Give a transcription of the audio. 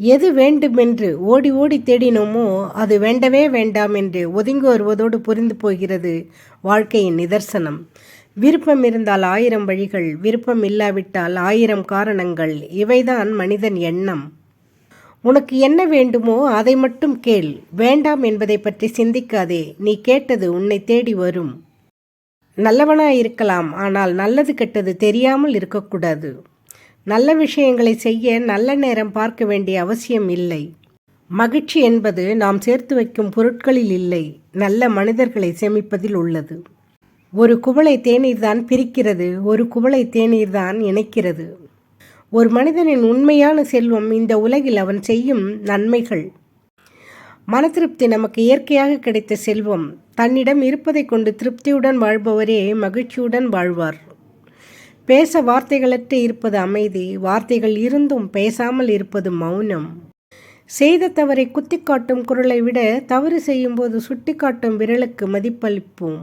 எது வேண்டுமென்று ஓடி ஓடி தேடினோமோ அது வேண்டவே வேண்டாம் என்று ஒதுங்கி வருவதோடு புரிந்து போகிறது வாழ்க்கையின் நிதர்சனம். விருப்பம் இருந்தால் ஆயிரம் வழிகள் விருப்பம் இல்லாவிட்டால் ஆயிரம் காரணங்கள் இவைதான் மனிதன் எண்ணம். உனக்கு என்ன வேண்டுமோ அதை மட்டும் கேள். வேண்டாம் என்பதை பற்றி சிந்திக்காதே. நீ கேட்டது உன்னை தேடி வரும். நல்லவனாய் இருக்கலாம் ஆனால் நல்லது கெட்டது தெரியாமல் இருக்கக்கூடாது. நல்ல விஷயங்களை செய்ய நல்ல நேரம் பார்க்க வேண்டிய அவசியம் இல்லை. மகிழ்ச்சி என்பது நாம் சேர்த்து வைக்கும் பொருட்களில் இல்லை நல்ல மனிதர்களை சேமிப்பதில் உள்ளது. ஒரு குவளை தேநீர் தான் பிரிக்கிறது ஒரு குவளை தேநீர் தான் இணைக்கிறது. ஒரு மனிதனின் உண்மையான செல்வம் இந்த உலகில் அவன் செய்யும் நன்மைகள். மன திருப்தி நமக்கு இயற்கையாக கிடைத்த செல்வம். தன்னிடம் இருப்பதை கொண்டு திருப்தியுடன் வாழ்பவரே மகிழ்ச்சியுடன் வாழ்வார். பேச வார்த்தைகளற்று இருப்பது அமைதி வார்த்தைகள் இருந்தும் பேசாமல் இருப்பது மௌனம். செய்த தவறை குத்திக்காட்டும் குரலை விட தவறு செய்யும்போது சுட்டிக்காட்டும் விரலுக்கு மதிப்பளிப்போம்.